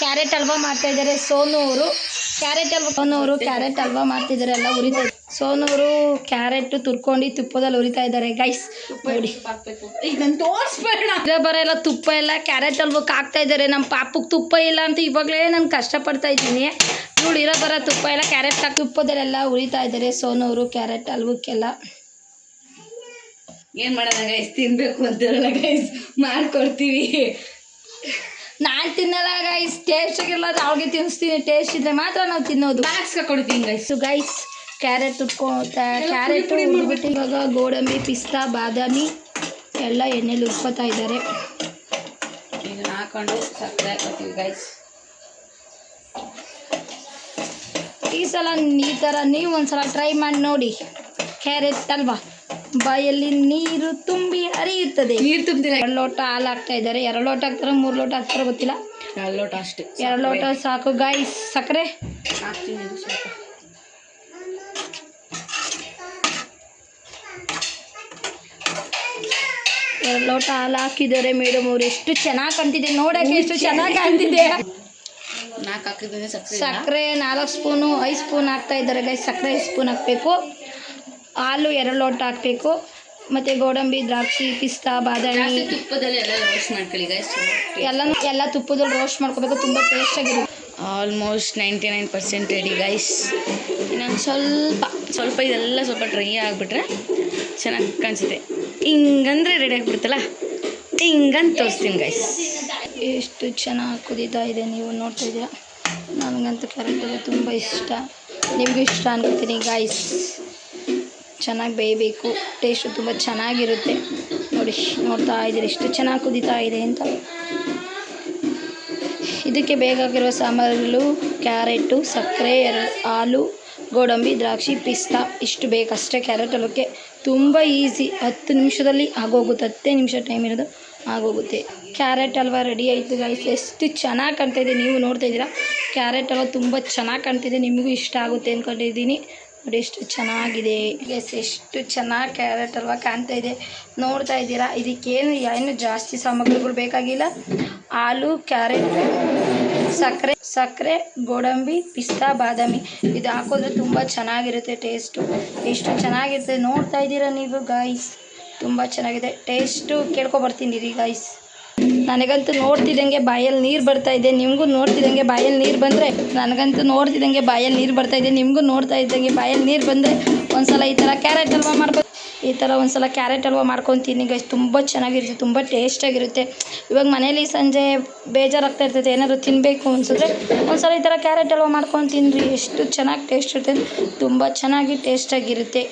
Carrot halwa ಮಾಡ್ತಾ ಇದ್ದಾರೆ. ಸೋನು ಅವರು ಕ್ಯಾರೆಟ್ ಹಲ್ವಾ ಸೋನು ಅವರು ಕ್ಯಾರೆಟ್ ಹಲ್ವಾ ಮಾಡ್ತಿದ್ದಾರೆ ಎಲ್ಲ ಉರಿತಾ ಸೋನೂರು ಕ್ಯಾರೆಟ್ ತುರ್ಕೊಂಡು ತುಪ್ಪದಲ್ಲಿ ಉರಿತಾ ಇದ್ದಾರೆ. ಗೈಸ್ ನೋಡಿ. ಈಗ ನಾನು ತೋರಿಸ್ಬೇಡ ಇರೋ ಬರೋ ಎಲ್ಲ ತುಪ್ಪ ಎಲ್ಲ ಕ್ಯಾರೆಟ್ ಹಲ್ವಕ್ಕೆ ಹಾಕ್ತಾ ಇದ್ದಾರೆ. ನಮ್ಮ ಪಾಪಕ್ಕೆ ತುಪ್ಪ ಇಲ್ಲ ಅಂತ ಇವಾಗಲೇ ನಾನು ಕಷ್ಟಪಡ್ತಾ ಇದ್ದೀನಿ. ನೋಡಿ, ಇರೋ ಬರೋ ತುಪ್ಪ ಎಲ್ಲ ಕ್ಯಾರೆಟ್ ಹಾಕಿ ತುಪ್ಪದಲ್ಲೆಲ್ಲ ಉರಿತಾ ಇದ್ದಾರೆ. ಸೋನೂರು ಕ್ಯಾರೆಟ್ ಹಲ್ವಕ್ಕೆಲ್ಲ. ಏನು ಮಾಡೋಣ ಗೈಸ್ ತಿನ್ನಬೇಕು ಅಂತಿರಲ್ಲ ಗೈಸ್ ಮಾಡ್ಕೊಡ್ತೀವಿ. ನಾನು ತಿನ್ನಲ್ಲ ಗೈಸ್ ಟೇಸ್ಟ್ ಆಗಿರ್ಲಾದ್ರೆ ಅವ್ರಿಗೆ ತಿನ್ನಿಸ್ತೀನಿ. ಟೇಸ್ಟ್ ಇದ್ರೆ ಮಾತ್ರ ನಾವು ತಿನ್ನೋದು. ಬಾಕ್ಸ್ ಕೊಡ್ತೀನಿ ಗೈಸ್ ಸೊ ಗೈಸ್ ಕ್ಯಾರೆಟ್ ಉಟ್ಕೊತ ಕ್ಯಾರೆಟ್ ಉಟ್ಬಿಟ್ಟು ಇವಾಗ ಗೋಡಂಬಿ ಪಿಸ್ತಾ ಬಾದಾಮಿ ಎಲ್ಲ ಎಣ್ಣೆಲಿ ಉಟ್ಕೋತಾ ಇದ್ದಾರೆ. ಹಾಕೊಂಡು ಸಕ್ಕರೆ ಹಾಕೋತೀವಿ ಗೈಸ್ ಈ ಸಲ ಈ ಥರ ನೀವು ಒಂದ್ಸಲ ಟ್ರೈ ಮಾಡಿ ನೋಡಿ. ಕ್ಯಾರೆಟ್ ಅಲ್ವಾ? ಬಾಯಲ್ಲಿ ನೀರು ತುಂಬಿ ಹರಿಯುತ್ತದೆ. ನೀರು ತುಂಬ್ತೀರ ಎರಡು ಲೋಟ ಹಾಲು ಹಾಕ್ತಾ ಇದ್ದಾರೆ. ಎರಡು ಲೋಟ ಹಾಕ್ತಾರ ಮೂರು ಲೋಟ ಹಾಕ್ತಾರ ಗೊತ್ತಿಲ್ಲ. ಎರಡು ಲೋಟ ಅಷ್ಟೇ. ಎರಡು ಲೋಟ ಸಾಕು. ಗೈಸ್ ಸಕ್ಕರೆ? ಎರಡು ಲೋಟ ಹಾಲು ಹಾಕಿದ್ದಾರೆ ಮೇಡಮ್ ಅವ್ರು. ಎಷ್ಟು ಚೆನ್ನಾಗಿ ಕಾಣ್ತಿದೆ ನೋಡಕ್ಕೆ ಎಷ್ಟು ಚೆನ್ನಾಗಿ ಕಾಣ್ತಿದೆ. ಸಕ್ಕರೆ ನಾಲ್ಕು ಸ್ಪೂನು ಐದು ಸ್ಪೂನ್ ಹಾಕ್ತಾ ಇದ್ದಾರೆ. ಗೈಸ್ ಸಕ್ಕರೆ ಐದು ಸ್ಪೂನ್ ಹಾಕಬೇಕು. ಹಾಲು ಎರಡು ಲೋಟ ಹಾಕಬೇಕು. ಮತ್ತು ಗೋಡಂಬಿ ದ್ರಾಕ್ಷಿ ಪಿಸ್ತಾ ಬಾದಾಮಿ. ತುಪ್ಪದಲ್ಲಿ ಎಲ್ಲ ರೋಸ್ಟ್ ಮಾಡ್ಕೊಳ್ಳಿ ಗೈಸ್ ಎಲ್ಲ ಎಲ್ಲ ತುಪ್ಪದಲ್ಲಿ ರೋಸ್ಟ್ ಮಾಡ್ಕೋಬೇಕು. ತುಂಬ ಟೇಸ್ಟಾಗಿರುತ್ತೆ almost ninety nine percent ready guys ಇನ್ನೊಂದು ಸ್ವಲ್ಪ ಸ್ವಲ್ಪ ಇದೆಲ್ಲ ಸ್ವಲ್ಪ ಡ್ರೈ ಆಗಿಬಿಟ್ರೆ ಚೆನ್ನಾಗಿ ಕಾಣಿಸುತ್ತೆ. ಹಿಂಗಂದ್ರೆ ರೆಡಿ ಆಗಿಬಿಡ್ತಲ್ಲ ಹಿಂಗಂತ ತೋರಿಸ್ತೀನಿ ಗೈಸ್ ಎಷ್ಟು ಚೆನ್ನಾಗಿ ಕುದೀತಾ ಇದೆ ನೀವು ನೋಡ್ತಾ ಇದ್ದೀರಾ ನನಗಂತೂ ಕ್ಯಾರೆಟ್ ತುಂಬ ಇಷ್ಟ. ನಿಮಗೂ ಇಷ್ಟ ಅನ್ಕೋತೀನಿ ಗಾಯ್ಸ್ ಚೆನ್ನಾಗಿ ಬೇಯಬೇಕು. ಟೇಸ್ಟು ತುಂಬ ಚೆನ್ನಾಗಿರುತ್ತೆ. ನೋಡಿ, ನೋಡ್ತಾ ಇದ್ದೀರಿ ಎಷ್ಟು ಚೆನ್ನಾಗಿ ಕುದೀತಾ ಇದೆ ಅಂತ. ಇದಕ್ಕೆ ಬೇಕಾಗಿರುವ ಸಾಮಗ್ರಿಗಳು ಕ್ಯಾರೆಟು, ಸಕ್ಕರೆ ಎರಡು ಹಾಲು ಗೋಡಂಬಿ, ದ್ರಾಕ್ಷಿ, ಪಿಸ್ತಾ, ಇಷ್ಟು ಬೇಕಷ್ಟೇ ಕ್ಯಾರೆಟ್ ಹಲ್ವಕ್ಕೆ ತುಂಬ ಈಸಿ ಹತ್ತು ನಿಮಿಷದಲ್ಲಿ ಆಗೋಗುತ್ತೆ, ಹತ್ತೇ ನಿಮಿಷ ಟೈಮ್ ಇರೋದು ಆಗೋಗುತ್ತೆ. ಕ್ಯಾರೆಟ್ ಹಲ್ವ ರೆಡಿ ಆಯಿತು ಗೈಸ್ ಎಷ್ಟು ಚೆನ್ನಾಗಿ ಕಾಣ್ತಾಯಿದೆ ನೀವು ನೋಡ್ತಾ ಇದ್ದೀರಾ? ಕ್ಯಾರೆಟ್ ಹಲ್ವ ತುಂಬ ಚೆನ್ನಾಗಿ ಕಾಣ್ತಿದೆ ನಿಮಗೂ ಇಷ್ಟ ಆಗುತ್ತೆ ಅಂದ್ಕೊಂಡಿದ್ದೀನಿ ನೋಡಿ ಎಷ್ಟು ಚೆನ್ನಾಗಿದೆ. ಎಸ್ ಎಷ್ಟು ಚೆನ್ನಾಗಿ ಕ್ಯಾರೆಟ್ ಅಲ್ವಾ ಕಾಣ್ತಾ ಇದೆ. ನೋಡ್ತಾ ಇದ್ದೀರಾ? ಇದಕ್ಕೇನು ಏನು ಜಾಸ್ತಿ ಸಾಮಗ್ರಿಗಳು ಬೇಕಾಗಿಲ್ಲ. ಹಾಲು, ಕ್ಯಾರೆಟ್, ಸಕ್ಕರೆ ಸಕ್ಕರೆ, ಗೋಡಂಬಿ, ಪಿಸ್ತಾ, ಬಾದಾಮಿ. ಇದು ಹಾಕೋದ್ರೆ ತುಂಬ ಚೆನ್ನಾಗಿರುತ್ತೆ ಟೇಸ್ಟು ಎಷ್ಟು ಚೆನ್ನಾಗಿರುತ್ತೆ ನೋಡ್ತಾ ಇದ್ದೀರಾ ನೀವು ಗಾಯ್ಸ್ ತುಂಬ ಚೆನ್ನಾಗಿದೆ. ಟೇಸ್ಟು ಕೇಳ್ಕೊಬರ್ತೀನಿ ರೀ ಗಾಯ್ಸ್ ನನಗಂತೂ ನೋಡ್ತಿದ್ದಂಗೆ ಬಾಯಲ್ಲಿ ನೀರು ಬರ್ತಾ ಇದೆ. ನಿಮಗೂ ನೋಡ್ತಿದ್ದಂಗೆ ಬಾಯಲ್ಲಿ ನೀರು ಬಂದರೆ ನನಗಂತೂ ನೋಡ್ತಿದ್ದಂಗೆ ಬಾಯಲ್ಲಿ ನೀರು ಬರ್ತಾ ಇದೆ. ನಿಮಗೂ ನೋಡ್ತಾ ಇದ್ದಂಗೆ ಬಾಯಲ್ಲಿ ನೀರು ಬಂದರೆ ಒಂದ್ಸಲ ಈ ಥರ ಕ್ಯಾರೆಟ್ ಹಲ್ವ ಮಾಡ್ಕೊ ಈ ಥರ ಒಂದ್ಸಲ ಕ್ಯಾರೆಟ್ ಹಲ್ವ ಮಾಡ್ಕೊತೀನಿ ಗೈಸ್ ತುಂಬ ಚೆನ್ನಾಗಿರುತ್ತೆ, ತುಂಬ ಟೇಸ್ಟಾಗಿರುತ್ತೆ ಇವಾಗ ಮನೇಲಿ ಸಂಜೆ ಬೇಜಾರಾಗ್ತಾ ಇರ್ತೈತೆ ಏನಾದ್ರು ತಿನ್ನಬೇಕು ಅನ್ಸಿದ್ರೆ ಒಂದ್ಸಲ ಈ ಥರ ಕ್ಯಾರೆಟ್ ಹಲ್ವ ಮಾಡ್ಕೊಂಡು ತಿನ್ನಿರಿ ಎಷ್ಟು ಚೆನ್ನಾಗಿ ಟೇಸ್ಟ್ ಇರುತ್ತೆ, ತುಂಬ ಚೆನ್ನಾಗಿ ಟೇಸ್ಟಾಗಿರುತ್ತೆ